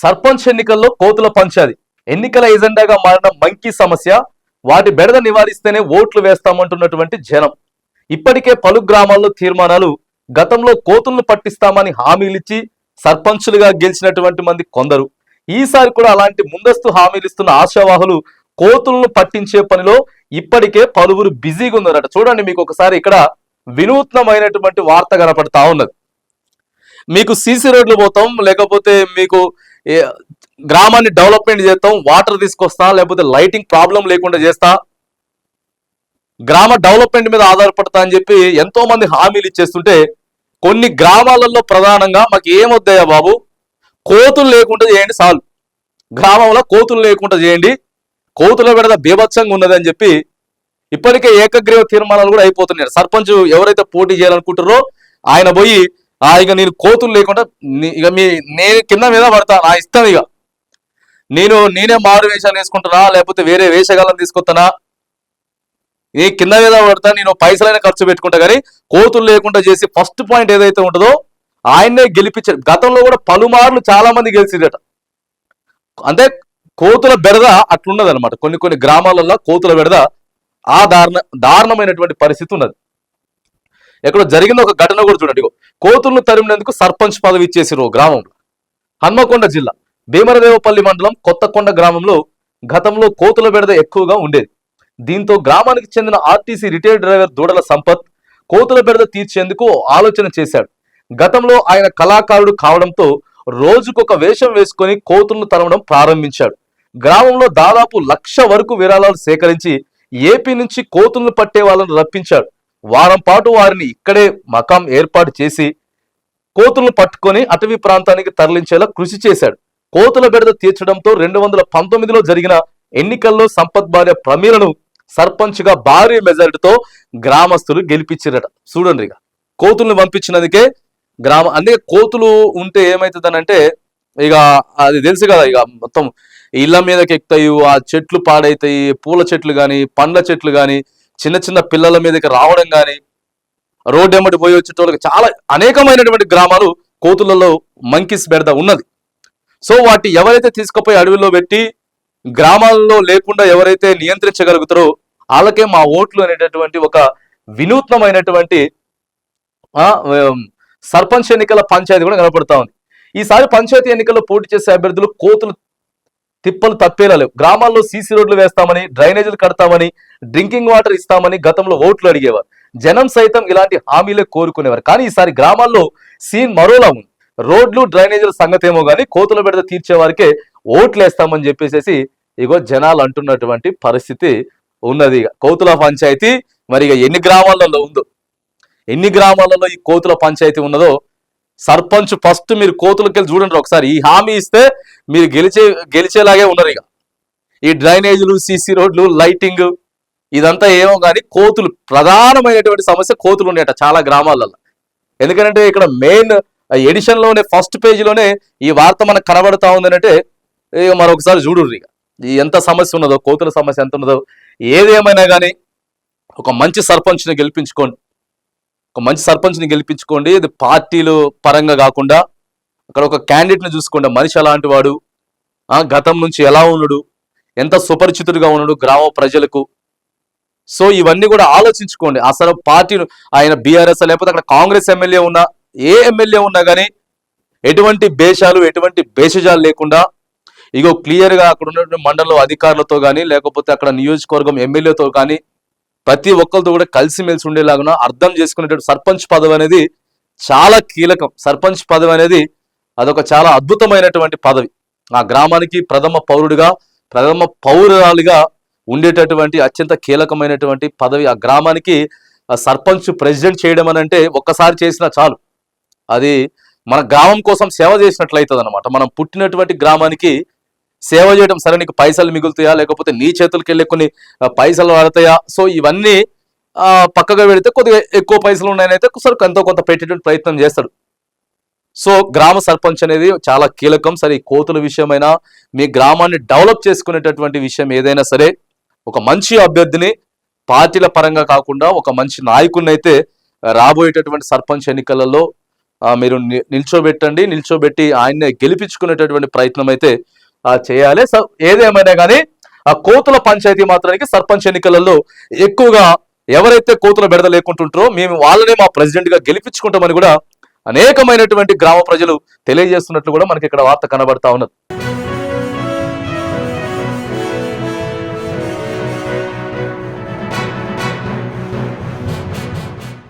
సర్పంచ్ ఎన్నికల్లో కోతుల పంచాది ఎన్నికల ఎజెండాగా మారిన మంకీ సమస్య వాటి బెడద నివారిస్తేనే ఓట్లు వేస్తామంటున్నటువంటి జనం. ఇప్పటికే పలు గ్రామాల్లో తీర్మానాలు గతంలో కోతులను పట్టిస్తామని హామీలిచ్చి సర్పంచులుగా గెలిచినటువంటి మంది కొందరు. ఈసారి కూడా అలాంటి ముందస్తు హామీలు ఇస్తున్న ఆశావాహులు కోతులను పట్టించే పనిలో ఇప్పటికే పలువురు బిజీగా ఉన్నారట. చూడండి మీకు ఒకసారి ఇక్కడ వినూత్నమైనటువంటి వార్త కనపడతా ఉన్నది. మీకు సీసీ రోడ్లు పోతాం లేకపోతే మీకు గ్రామాన్ని డెవలప్మెంట్ చేస్తాం వాటర్ తీసుకొస్తా లేకపోతే లైటింగ్ ప్రాబ్లం లేకుండా చేస్తా. గ్రామ డెవలప్మెంట్ మీద ఆధారపడతా అని చెప్పి ఎంతో మంది హామీలు ఇచ్చేస్తుంటే కొన్ని గ్రామాలలో ప్రధానంగా మాకు ఏమొద్దయ్యా బాబు? కోతులు లేకుండా చేయండి చాలు. గ్రామంలో కోతులు లేకుండా చేయండి. కోతుల విడద బీభత్సంగా ఉన్నది అని చెప్పి ఇప్పటికే ఏకగ్రీవ తీర్మానాలు కూడా అయిపోతున్నాయి. సర్పంచ్ ఎవరైతే పోటీ చేయాలనుకుంటారో ఆయన పోయి ఆ ఇక నేను కోతులు లేకుండా ఇక మీ నేను కింద మీద పడతా నా ఇష్టం ఇక. నేను నేనే మారు వేషాలు వేసుకుంటున్నా లేకపోతే వేరే వేషగాలను తీసుకొస్తానా ఏ కింద మీద పడతా నేను పైసలైనా ఖర్చు పెట్టుకుంటా కానీ కోతులు లేకుండా చేసి ఫస్ట్ పాయింట్ ఏదైతే ఉంటుందో ఆయన్నే గెలిపించారు. గతంలో కూడా పలుమార్లు చాలా మంది గెలిచిందట అంటే కోతుల బెడద అట్లున్నది అనమాట కొన్ని కొన్ని గ్రామాలలో కోతుల బెడద ఆ దారుణ దారుణమైనటువంటి పరిస్థితి ఉన్నది. ఎక్కడో జరిగిన ఒక ఘటన కూడా చూడండి. కోతులను తరిమినందుకు సర్పంచ్ పదవి ఇచ్చేసిరు గ్రామంలో. హన్మకొండ జిల్లా భీమరదేవపల్లి మండలం కొత్తకొండ గ్రామంలో గతంలో కోతుల బెడద ఎక్కువగా ఉండేది. దీంతో గ్రామానికి చెందిన ఆర్టీసీ రిటైర్డ్ డ్రైవర్ దూడల సంపత్ కోతుల బెడద తీర్చేందుకు ఆలోచన చేశాడు. గతంలో ఆయన కళాకారుడు కావడంతో రోజుకొక వేషం వేసుకొని కోతులను తరవడం ప్రారంభించాడు. గ్రామంలో దాదాపు లక్ష వరకు విరాళాలు సేకరించి ఏపీ నుంచి కోతులను పట్టే వాళ్ళను రప్పించాడు. వారం పాటు వారిని ఇక్కడే మకాం ఏర్పాటు చేసి కోతులను పట్టుకొని అటవీ ప్రాంతానికి తరలించేలా కృషి చేశాడు. కోతుల బెడద తీర్చడంతో రెండు వందల పంతొమ్మిదిలో జరిగిన ఎన్నికల్లో సంపత్ భార్య ప్రమీలను సర్పంచ్గా భారీ మెజారిటీతో గ్రామస్తులు గెలిపించారట. చూడండి ఇక. కోతుల్ని పంపించినందుకే గ్రామ అందుకే కోతులు ఉంటే ఏమవుతుందనంటే ఇక అది తెలుసు కదా ఇక మొత్తం ఇళ్ళ మీదకి ఎక్కుతాయి ఆ చెట్లు పాడైతాయి పూల చెట్లు కానీ పండ్ల చెట్లు కానీ చిన్న చిన్న పిల్లల మీదకి రావడం కానీ రోడ్డు ఎమ్మటి పోయి వచ్చేటోళ్ళకి చాలా అనేకమైనటువంటి గ్రామాలు కోతులలో మంకీస్ బెడద ఉన్నది. సో వాటి ఎవరైతే తీసుకుపోయి అడవిలో పెట్టి గ్రామాల్లో లేకుండా ఎవరైతే నియంత్రించగలుగుతారో వాళ్ళకే మా ఓట్లు అనేటటువంటి ఒక వినూత్నమైనటువంటి సర్పంచ్ ఎన్నికల పంచాయతీ కూడా కనపడతా ఉంది. ఈసారి పంచాయతీ ఎన్నికల్లో పోటీ చేసే అభ్యర్థులు కోతులు తిప్పలు తప్పేలా లేవు గ్రామాల్లో సీసీ రోడ్లు వేస్తామని డ్రైనేజీలు కడతామని డ్రింకింగ్ వాటర్ ఇస్తామని గతంలో ఓట్లు అడిగేవారు. జనం సైతం ఇలాంటి హామీలే కోరుకునేవారు. కానీ ఈసారి గ్రామాల్లో సీన్ మరోలా ఉంది. రోడ్లు డ్రైనేజీల సంగతి ఏమో కానీ కోతుల బిడత తీర్చే వారికే ఓట్లు వేస్తామని చెప్పేసి ఇగో జనాలు అంటున్నటువంటి పరిస్థితి ఉన్నది ఇక కోతుల పంచాయతీ మరి ఇక ఎన్ని గ్రామాలలో ఉందో ఎన్ని గ్రామాలలో ఈ కోతుల పంచాయతీ ఉన్నదో సర్పంచ్ ఫస్ట్ మీరు కోతులకి వెళ్ళి చూడండి ఒకసారి. ఈ హామీ ఇస్తే మీరు గెలిచే గెలిచేలాగే ఉన్నారు ఇక. ఈ డ్రైనేజీలు సీసీ రోడ్లు లైటింగ్ ఇదంతా ఏమో కానీ కోతులు ప్రధానమైనటువంటి సమస్య కోతులు ఉన్నాయట చాలా గ్రామాలలో. ఎందుకంటే ఇక్కడ మెయిన్ ఎడిషన్లోనే ఫస్ట్ పేజీలోనే ఈ వార్త మనకు కనబడతా ఉందంటే ఇక మరొకసారి చూడుర్రు ఇక. ఎంత సమస్య ఉన్నదో కోతుల సమస్య ఎంత ఉన్నదో ఏదేమైనా కానీ ఒక మంచి సర్పంచ్ని గెలిపించుకోండి. ఒక మంచి సర్పంచ్ని గెలిపించుకోండి. ఇది పార్టీలు పరంగా కాకుండా అక్కడ ఒక క్యాండిడేట్ని చూసుకోండి. మనిషి అలాంటి వాడు. గతం నుంచి ఎలా ఉన్నాడు? ఎంత సుపరిచితుడిగా ఉన్నాడు గ్రామ ప్రజలకు? సో ఇవన్నీ కూడా ఆలోచించుకోండి. అసలు పార్టీ ఆయన బీఆర్ఎస్ లేకపోతే అక్కడ కాంగ్రెస్ ఎమ్మెల్యే ఉన్నా ఏ ఎమ్మెల్యే ఉన్నా కానీ ఎటువంటి భేషాలు ఎటువంటి భేషజాలు లేకుండా ఇగో క్లియర్గా అక్కడ ఉన్నటువంటి మండలం అధికారులతో కానీ లేకపోతే అక్కడ నియోజకవర్గం ఎమ్మెల్యేతో కానీ ప్రతి ఒక్కరితో కూడా కలిసిమెలిసి ఉండేలాగా అర్థం చేసుకునేటువంటి సర్పంచ్ పదవి అనేది చాలా కీలకం. సర్పంచ్ పదవి అనేది అదొక చాలా అద్భుతమైనటువంటి పదవి. ఆ గ్రామానికి ప్రథమ పౌరుడిగా ప్రథమ పౌరురాలిగా ఉండేటటువంటి అత్యంత కీలకమైనటువంటి పదవి. ఆ గ్రామానికి సర్పంచ్ ప్రెసిడెంట్ చేయడం అని అంటే ఒక్కసారి చేసినా చాలు. అది మన గ్రామం కోసం సేవ చేసినట్లయితుంది అనమాట మనం పుట్టినటువంటి గ్రామానికి సేవ చేయడం సరే నీకు పైసలు మిగులుతాయా లేకపోతే నీ చేతులకి వెళ్ళే కొన్ని పైసలు పడతాయా సో ఇవన్నీ పక్కగా పెడితే కొద్దిగా ఎక్కువ పైసలు ఉన్నాయనైతే సరే ఎంతో కొంత పెట్టేటువంటి ప్రయత్నం చేస్తాడు. సో గ్రామ సర్పంచ్ అనేది చాలా కీలకం. సరే ఈ కోతుల విషయమైనా మీ గ్రామాన్ని డెవలప్ చేసుకునేటటువంటి విషయం ఏదైనా సరే ఒక మంచి అభ్యర్థిని పార్టీల పరంగా కాకుండా ఒక మంచి నాయకుడిని అయితే రాబోయేటటువంటి సర్పంచ్ ఎన్నికలలో మీరు ని- నిల్చోబెట్టండి. నిల్చోబెట్టి ఆయన్నే గెలిపించుకునేటటువంటి ప్రయత్నం అయితే చేయాలి. సో ఏదేమైనా కానీ ఆ కోతుల పంచాయతీ మాత్రానికి సర్పంచ్ ఎన్నికలలో ఎక్కువగా ఎవరైతే కోతుల బెడద లేకుంటుంటారో మేము వాళ్ళనే మా ప్రెసిడెంట్గా గెలిపించుకుంటామని కూడా అనేకమైనటువంటి గ్రామ ప్రజలు తెలియజేస్తున్నట్లు కూడా మనకి ఇక్కడ వార్త కనబడతా ఉన్నది.